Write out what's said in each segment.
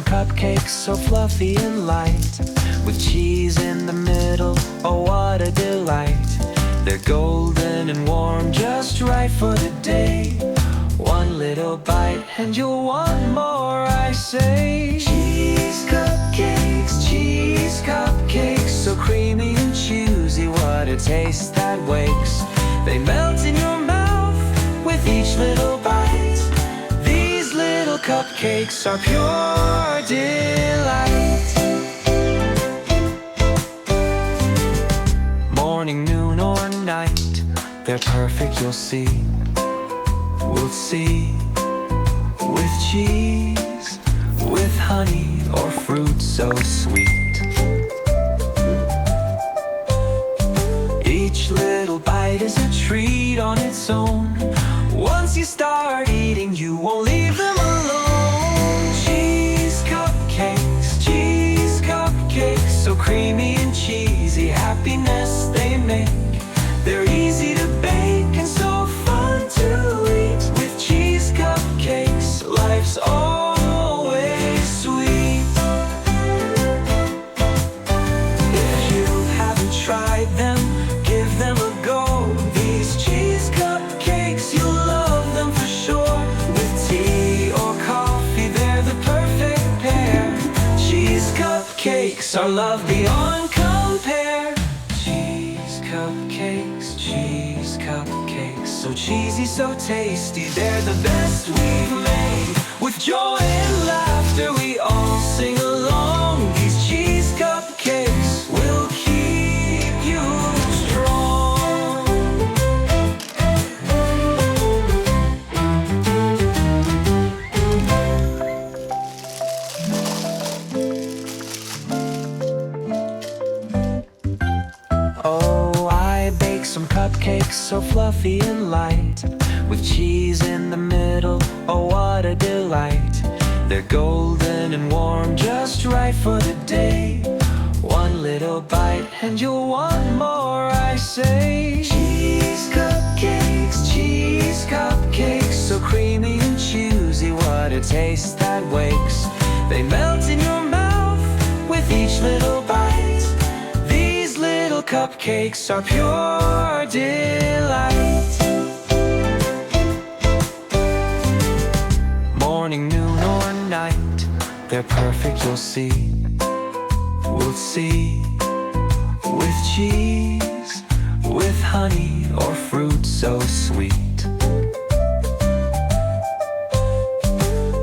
cupcakes so fluffy and light. With cheese in the middle, oh what a delight. They're golden and warm, just right for the day. One little bite and you'll want more, I say. Cheese cupcakes, cheese cupcakes So creamy and choosy, what a taste cupcakes are pure delight. Morning, noon, or night They're perfect, you'll see. We'll see With cheese With honey or fruit so sweet. Each little bite is a treat on its own. Once you start cupcakes are love beyond compare. Cheese cupcakes, cheese cupcakes, so cheesy, so tasty. They're the best we've made. With joy Oh, I bake some cupcakes so fluffy and light. With cheese in the middle, oh what a delight. They're golden and warm, just right for the day. One little bite and you'll want more, I say. Cheese cupcakes, cheese cupcakes So creamy and choosy, what a taste that wakes. They melt in your mouth with each little bite cupcakes are pure delight. Morning, noon, or night, they're perfect, you'll see. We'll see. With cheese, with honey, or fruit so sweet.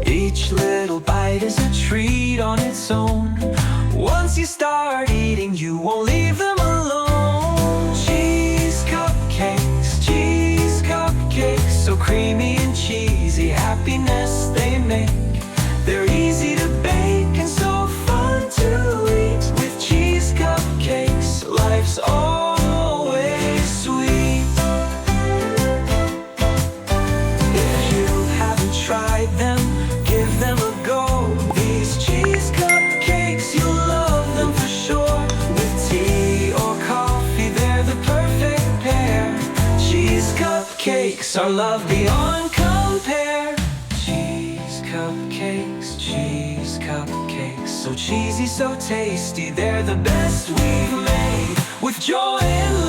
Each little bite is a treat on its own. Once you start eating, you won't leave them creamy are love beyond compare. Cheese cupcakes, cheese cupcakes, so cheesy, so tasty, they're the best we've made. With joy and